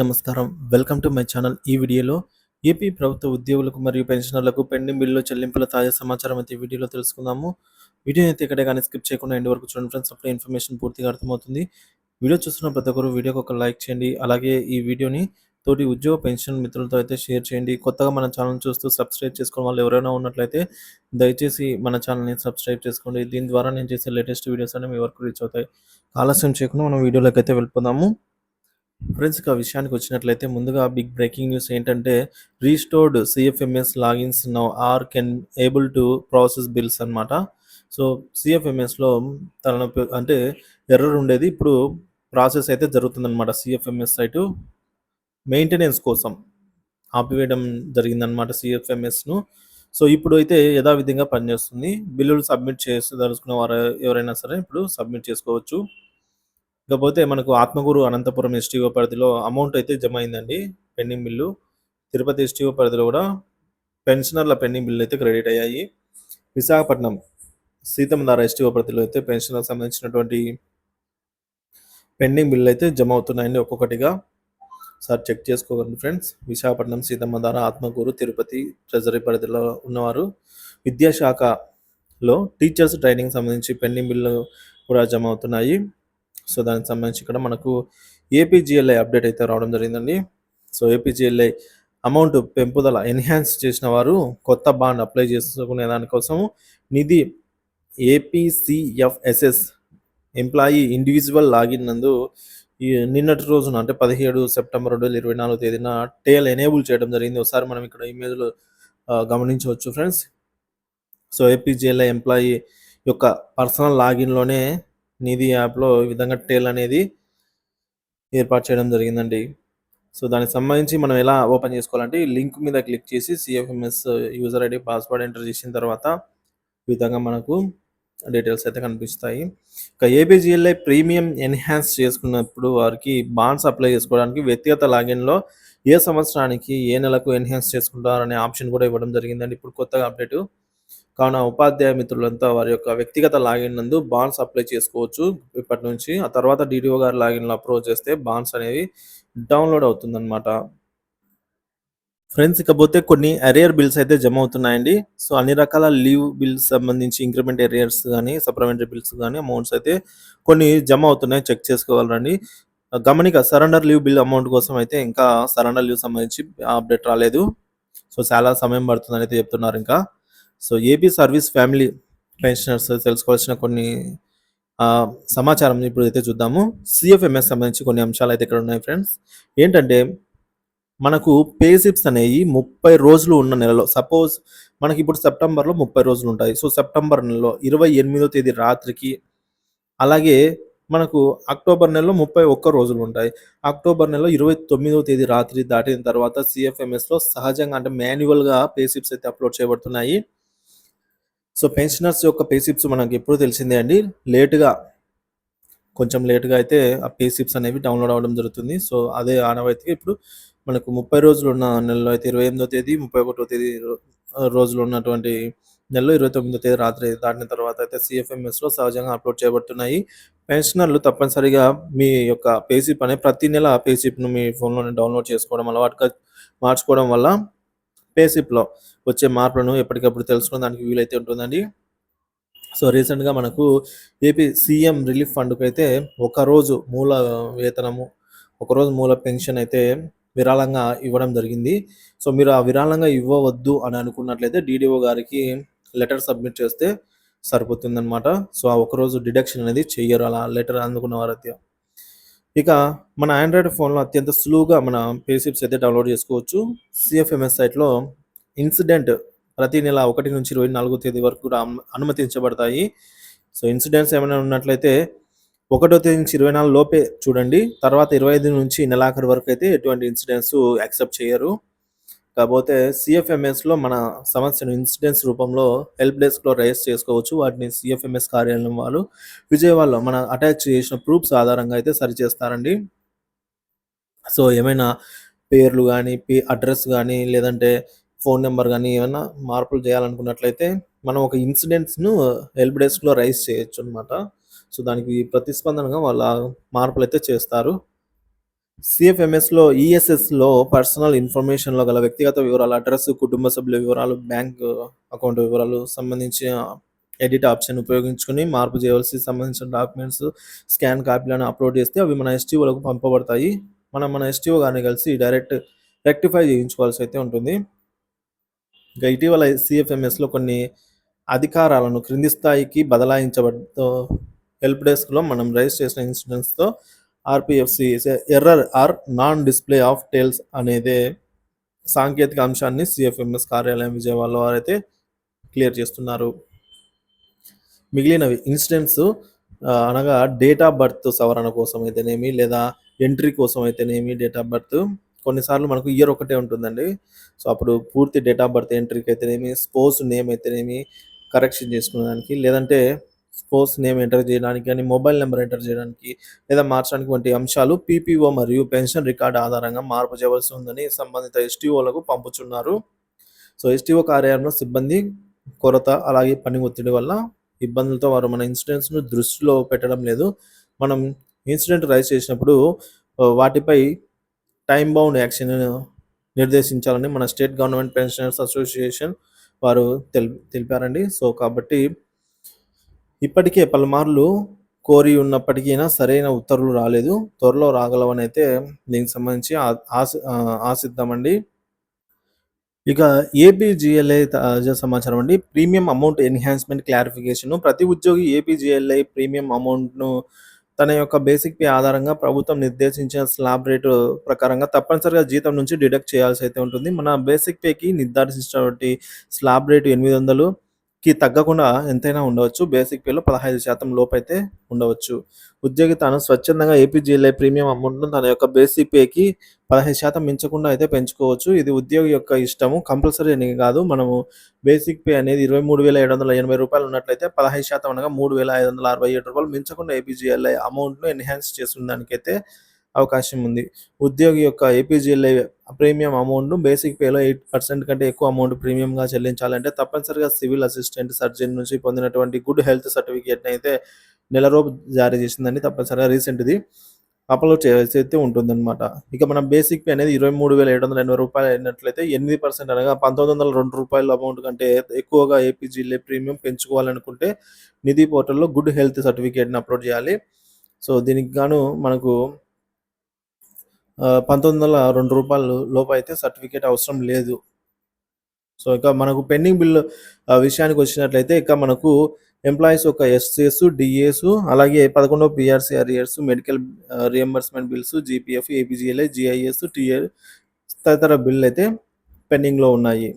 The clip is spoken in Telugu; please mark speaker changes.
Speaker 1: నమస్కారం. Welcome to my channel. ఈ వీడియోలో ఏపీ ప్రభుత్వ ఉద్యోగులకు మరియు పెన్షనర్లకు పెండింగ్ బిల్లు చెల్లింపుల తాజా సమాచారం అయితే ఈ వీడియోలో తెలుసుకుందాము. వీడియో అయితే ఇక్కడే కానీ స్కిప్ చేయకుండా ఎండ్ వరకు చూడండి ఫ్రెండ్స్. అప్పుడు ఇన్ఫర్మేషన్ పూర్తిగా అర్థమవుతుంది. వీడియో చూస్తున్న ప్రతి ఒక్కరు వీడియోకి ఒక లైక్ చేయండి. అలాగే ఈ వీడియోని తోటి ఉద్యోగ పెన్షన్ మిత్రులతో అయితే షేర్ చేయండి. కొత్తగా మన ఛానల్ చూస్తూ సబ్స్క్రైబ్ చేసుకోవడం వాళ్ళు ఎవరైనా ఉన్నట్లయితే దయచేసి మన ఛానల్ని సబ్స్క్రైబ్ చేసుకోండి. దీని ద్వారా నేను చేసే లేటెస్ట్ వీడియోస్ అనేవి మీ వరకు రీచ్ అవుతాయి. ఆలస్యం చేయకుండా మనం వీడియోలోకి అయితే వెళ్ళిపోదాము. ఫ్రెండ్స్ ఇక విషయానికి వచ్చినట్లయితే ముందుగా బిగ్ బ్రేకింగ్ న్యూస్ ఏంటంటే restored CFMS logins now are can able to process bills అనమాట సో సిఎఫ్ఎంఎస్లో తన అంటే ఎర్రర్ ఉండేది. ఇప్పుడు ప్రాసెస్ అయితే జరుగుతుందన్నమాట సిఎఫ్ఎంఎస్ సైటు మెయింటెనెన్స్ కోసం ఆపివేయడం జరిగిందనమాట సిఎఫ్ఎంఎస్ను సో ఇప్పుడు అయితే యథావిధంగా పనిచేస్తుంది. బిల్లులు సబ్మిట్ చేసి వారు ఎవరైనా సరే ఇప్పుడు సబ్మిట్ చేసుకోవచ్చు. ఇకపోతే మనకు ఆత్మగురు అనంతపురం ఎస్టీఓ పరిధిలో అమౌంట్ అయితే జమ అయిందండి పెండింగ్ బిల్లు తిరుపతి ఎస్టీఓ పరిధిలో కూడా పెన్షనర్ల పెండింగ్ బిల్లు అయితే క్రెడిట్ అయ్యాయి. విశాఖపట్నం సీతమ్మధార ఎస్టీఓ పరిధిలో అయితే పెన్షనర్లకు సంబంధించినటువంటి పెండింగ్ బిల్లు అయితే జమ అవుతున్నాయండి ఒక్కొక్కటిగా. సార్ చెక్ చేసుకోగలండి ఫ్రెండ్స్. విశాఖపట్నం సీతమ్మధార ఆత్మకూరు తిరుపతి ట్రెజరీ పరిధిలో ఉన్నవారు విద్యాశాఖలో టీచర్స్ ట్రైనింగ్ సంబంధించి పెండింగ్ బిల్లు కూడా జమ అవుతున్నాయి సో దానికి సంబంధించి ఇక్కడ మనకు ఏపీజిఎల్ఐ అప్డేట్ అయితే రావడం జరిగిందండి. సో ఏపీజిఎల్ఐ అమౌంట్ పెంపుదల ఎన్హాన్స్ చేసిన వారు కొత్త బాండ్ అప్లై చేసుకునే దానికోసం Nidhi APCFSS employee individual login నందు నిన్నటి రోజున అంటే పదిహేడు సెప్టెంబర్ రెండు వేల ఇరవై నాలుగు తేదీన టేల్ ఎనేబుల్ చేయడం జరిగింది. ఒకసారి మనం ఇక్కడ ఇమేజ్లో గమనించవచ్చు ఫ్రెండ్స్ సో ఏపీజిఎల్ఐ ఎంప్లాయీ యొక్క పర్సనల్ లాగిన్లోనే నిధి యాప్లో ఈ విధంగా టేల్ అనేది ఏర్పాటు చేయడం జరిగిందండి. సో దానికి సంబంధించి మనం ఎలా ఓపెన్ చేసుకోవాలంటే ఈ లింక్ మీద క్లిక్ చేసి CFMS user ID password enter చేసిన తర్వాత ఈ విధంగా మనకు డీటెయిల్స్ అయితే కనిపిస్తాయి. ఇక ఏబిజిఎల్ఐ ప్రీమియం ఎన్హాన్స్ చేసుకున్నప్పుడు వారికి బాండ్స్ అప్లై చేసుకోవడానికి వ్యక్తిగత లాగిన్లో ఏ సంవత్సరానికి ఏ నెలకు ఎన్హాన్స్ చేసుకుంటారనే ఆప్షన్ కూడా ఇవ్వడం జరిగిందండి. ఇప్పుడు కొత్తగా అప్డేట్ కావున ఉపాధ్యాయ మిత్రులంతా వారి యొక్క వ్యక్తిగత లాగిన్ నందు బాండ్స్ అప్లై చేసుకోవచ్చు. ఇప్పటి నుంచి ఆ తర్వాత డిడిఓ గారి లాగిన్లో అప్రోచ్ చేస్తే బాండ్స్ అనేవి డౌన్లోడ్ అవుతుందన్నమాట. ఫ్రెండ్స్ ఇకపోతే కొన్ని అరియర్ బిల్స్ అయితే జమ అవుతున్నాయండి. సో అన్ని రకాల లీవ్ బిల్స్ సంబంధించి ఇంక్రిమెంట్ ఎరియర్స్ కానీ సప్లిమెంటరీ బిల్స్ కానీ అమౌంట్స్ అయితే కొన్ని జమ అవుతున్నాయి. చెక్ చేసుకోవాలండి గమనిక సరెండర్ లీవ్ బిల్ అమౌంట్ కోసం అయితే ఇంకా సరెండర్ లీవ్ సంబంధించి అప్డేట్ రాలేదు. సో చాలా సమయం పడుతుందని అయితే చెప్తున్నారు ఇంకా. So AP service family pensioners తెలుసుకోవాల్సిన కొన్ని సమాచారం ఇప్పుడు అయితే చూద్దాము. సిఎఫ్ఎంఎస్ సంబంధించి కొన్ని అంశాలు అయితే ఇక్కడ ఉన్నాయి ఫ్రెండ్స్. ఏంటంటే మనకు పేసిప్స్ అనేవి ముప్పై రోజులు ఉన్న నెలలో సపోజ్ మనకి ఇప్పుడు సెప్టెంబర్లో ముప్పై రోజులు ఉంటాయి. సో సెప్టెంబర్ నెలలో ఇరవై ఎనిమిదో తేదీ రాత్రికి అలాగే మనకు అక్టోబర్ నెలలో ముప్పై ఒక్క రోజులు ఉంటాయి. అక్టోబర్ నెలలో ఇరవై తొమ్మిదవ తేదీ రాత్రి దాటిన తర్వాత సిఎఫ్ఎంఎస్లో సహజంగా అంటే మాన్యువల్గా పే సిప్స్ అయితే అప్లోడ్ చేయబడుతున్నాయి. సో పెన్షనర్స్ యొక్క పేసిప్స్ మనకి ఎప్పుడు తెలిసిందే అండి. లేటుగా కొంచెం లేటుగా అయితే ఆ పేసిప్స్ అనేవి డౌన్లోడ్ అవ్వడం జరుగుతుంది. సో అదే ఆనవాయితీగా ఇప్పుడు మనకు ముప్పై రోజులు ఉన్న నెలలో అయితే ఇరవై ఎనిమిదో తేదీ ముప్పై ఒకటో తేదీ రోజులు ఉన్నటువంటి నెలలో ఇరవై తొమ్మిదో తేదీ రాత్రి దాటిన తర్వాత అయితే సిఎఫ్ఎంఎస్లో సహజంగా అప్లోడ్ చేయబడుతున్నాయి. పెన్షనర్లు తప్పనిసరిగా మీ యొక్క పేసిప్ అనే ప్రతి నెల పేసిప్ను మీ ఫోన్లోనే డౌన్లోడ్ చేసుకోవడం అలవాటుగా మార్చుకోవడం వల్ల పేసిప్లో వచ్చే మార్పులను ఎప్పటికప్పుడు తెలుసుకోవడానికి వీలైతే ఉంటుందండి. సో రీసెంట్గా మనకు ఏపీ సీఎం రిలీఫ్ ఫండ్కి అయితే ఒకరోజు మూల వేతనము ఒకరోజు మూల పెన్షన్ అయితే విరాళంగా ఇవ్వడం జరిగింది. సో మీరు ఆ విరాళంగా ఇవ్వవద్దు అని అనుకున్నట్లయితే డీడీఓ గారికి లెటర్ సబ్మిట్ చేస్తే సరిపోతుందన్నమాట. సో ఆ ఒకరోజు డిడక్షన్ అనేది చెయ్యరు అలా లెటర్ అందుకున్న వారైతే. ఇక మన ఆండ్రాయిడ్ ఫోన్లో అత్యంత సులువుగా మన పేసిప్స్ అయితే డౌన్లోడ్ చేసుకోవచ్చు. సిఎఫ్ఎంఎస్ సైట్లో ఇన్సిడెంట్ ప్రతి నెల ఒకటి నుంచి ఇరవై నాలుగో తేదీ వరకు కూడా అనుమతించబడతాయి. సో ఇన్సిడెంట్స్ ఏమైనా ఉన్నట్లయితే ఒకటో తేదీ నుంచి ఇరవై నాలుగు లోపే చూడండి. తర్వాత ఇరవై ఐదు నుంచి నెలాఖరు వరకు అయితే ఎటువంటి ఇన్సిడెంట్స్ యాక్సెప్ట్ చేయరు. కాకపోతే సిఎఫ్ఎంఎస్లో మన సమస్యను ఇన్సిడెంట్స్ రూపంలో హెల్ప్ డెస్క్లో రైజ్ చేసుకోవచ్చు. వాటిని సిఎఫ్ఎంఎస్ కార్యాలయం వాళ్ళు విజయవాడలో మన అటాచ్ చేసిన ప్రూఫ్స్ ఆధారంగా అయితే సరిచేస్తారండి. సో ఏమైనా పేర్లు కానీ పే అడ్రస్ కానీ లేదంటే ఫోన్ నెంబర్ కానీ ఏమైనా మార్పులు చేయాలనుకున్నట్లయితే మనం ఒక ఇన్సిడెంట్స్ను హెల్ప్ డెస్క్లో రైజ్ చేయొచ్చు అనమాట సో దానికి ప్రతిస్పందనగా వాళ్ళ మార్పులు అయితే చేస్తారు. సిఎఫ్ఎంఎస్‌లో ఈఎస్ఎస్‌లో పర్సనల్ ఇన్ఫర్మేషన్‌లో గల వ్యక్తిగత వివరాలు, అడ్రస్ కుటుంబ సభ్యుల వివరాలు, బ్యాంక్ అకౌంట్ వివరాలు సంబంధించిన ఎడిట్ ఆప్షన్ ఉపయోగించుకొని మార్పు చేయవలసి సంబంధించిన డాక్యుమెంట్స్ స్కాన్ కాపీలను అప్లోడ్ చేస్తే అవి మన ఎస్టీఓలకు పంపబడతాయి. మనం మన ఎస్టీఓ గారిని కలిసి డైరెక్ట్ రెక్టిఫై చేయించుకోవాల్సి అయితే ఉంటుంది. ఇంకా ఇటీవల సిఎఫ్ఎంఎస్‌లో కొన్ని అధికారాలను క్రింది స్థాయికి బదలాయించబడుతూ హెల్ప్ డెస్క్‌లో మనం రైజ్ చేసిన ఇన్సిడెంట్స్‌తో RPFC error or non display of tales అనేదే సాంకేతిక అంశాన్ని సిఎఫ్ఎంఎస్ కార్యాలయం విజయవాడలో వారైతే క్లియర్ చేస్తున్నారు. మిగిలినవి ఇన్సిడెంట్స్ అనగా డేట్ ఆఫ్ బర్త్ సవరణ కోసం అయితేనేమి, లేదా ఎంట్రీ కోసం అయితేనేమి డేట్ ఆఫ్ బర్త్ కొన్నిసార్లు మనకు ఇయర్ ఒకటే ఉంటుందండి. సో, అప్పుడు పూర్తి డేట్ ఆఫ్ బర్త్ ఎంట్రీకి అయితేనేమి, స్పోర్ట్స్ నేమ్ అయితేనేమి కరెక్షన్ చేసుకునేదానికి, లేదంటే కోర్స్ నేమ్ ఎంటర్ చేయడానికి కానీ మొబైల్ నెంబర్ ఎంటర్ చేయడానికి లేదా మార్చడానికి వంటి అంశాలు పీపీఓ మరియు పెన్షన్ రికార్డ్ ఆధారంగా మార్పు చేయవలసి ఉందని సంబంధిత ఎస్టీఓలకు పంపుచున్నారు. సో, ఎస్టీఓ కార్యాలయంలో సిబ్బంది కొరత, అలాగే పని ఒత్తిడి వల్ల ఇబ్బందులతో వారు మన ఇన్సిడెంట్స్‌ను దృష్టిలో పెట్టడం లేదు. మనం ఇన్సిడెంట్ రైజ్ చేసినప్పుడు వాటిపై టైం బౌండ్ యాక్షన్ నిర్దేశించాలని మన స్టేట్ గవర్నమెంట్ పెన్షనర్స్ అసోసియేషన్ వారు తెలి తెలిపారండి. సో, కాబట్టి ఇప్పటికే పలుమార్లు కోరి ఉన్నప్పటికైనా సరైన ఉత్తర్వులు రాలేదు. త్వరలో రాగలవనైతే దీనికి సంబంధించి ఆ ఆశ ఆశిద్దామండి. ఇక ఏపీజీఎల్ఐ తాజా సమాచారం అండి. ప్రీమియం అమౌంట్ ఎన్హాన్స్‌మెంట్ క్లారిఫికేషన్ ప్రతి ఉద్యోగి ఏపీజిఎల్ఐ ప్రీమియం అమౌంట్‌ను తన యొక్క బేసిక్ పే ఆధారంగా ప్రభుత్వం నిర్దేశించిన స్లాబ్ రేటు ప్రకారంగా తప్పనిసరిగా జీతం నుంచి డిడక్ట్ చేయాల్సి అయితే ఉంటుంది. మన బేసిక్ పేకి నిర్ధారించినటువంటి స్లాబ్ రేటు ఎనిమిది వందలు కి తగ్గకుండా ఎంతైనా ఉండవచ్చు. బేసిక్ పేలో 15% లోపైతే ఉండవచ్చు. ఉద్యోగి తాను స్వచ్ఛందంగా ఏపీజీఎల్ఐ ప్రీమియం అమౌంట్‌ను తన యొక్క బేసిక్ పేకి 15% మించకుండా అయితే పెంచుకోవచ్చు. ఇది ఉద్యోగి యొక్క ఇష్టము. కంపల్సరీ అని కాదు. మనము బేసిక్ పే అనేది ఇరవై మూడు వేల ఐదు వందల ఎనభై రూపాయలు ఉన్నట్లయితే 15% అనగా మూడు వేల ఐదు వందల అరవై ఏడు రూపాయలు మించకుండా ఏపీజీఎల్ఐ అమౌంట్‌ను ఎన్హాన్స్ చేసుకునేదానికైతే అవకాశం ఉంది. ఉద్యోగి యొక్క ఏపీజీఎల్ఐ ప్రీమియం అమౌంట్‌ను బేసిక్ పేలో ఎయిట్ పర్సెంట్ కంటే ఎక్కువ అమౌంట్ ప్రీమియంగా చెల్లించాలంటే తప్పనిసరిగా సివిల్ అసిస్టెంట్ సర్జన్ నుంచి పొందినటువంటి గుడ్ హెల్త్ సర్టిఫికేట్‌ని అయితే నెలలోపు జారీ చేసిందని తప్పనిసరిగా రీసెంట్‌ది అప్‌లోడ్ చేయాల్సి అయితే ఉంటుందన్నమాట. ఇక మన బేసిక్ పే అనేది ఇరవై మూడు వేల ఏడు వందల ఎనభై రూపాయలు అయినట్లయితే ఎనిమిది పర్సెంట్ అనగా పంతొమ్మిది వందల రెండు రూపాయల అమౌంట్ కంటే ఎక్కువగా ఏపీజీలే ప్రీమియం పెంచుకోవాలనుకుంటే నిధి పోర్టల్‌లో గుడ్ హెల్త్ సర్టిఫికేట్‌ని అప్‌లోడ్ చేయాలి. సో, దీనికి గాను మనకు పంతొమ్మిది వందల రెండు రూపాయలు లోపు అయితే సర్టిఫికేట్ అవసరం లేదు. సో, ఇక మనకు పెండింగ్ బిల్ విషయానికి వచ్చినట్లయితే ఇక మనకు ఎంప్లాయీస్ యొక్క ఎస్సీఎస్ డిఏస్ అలాగే 11వ PRC arrears, medical reimbursement bills, GPF, APGLI, GIS TA తదితర బిల్లులైతే పెండింగ్‌లో ఉన్నాయి.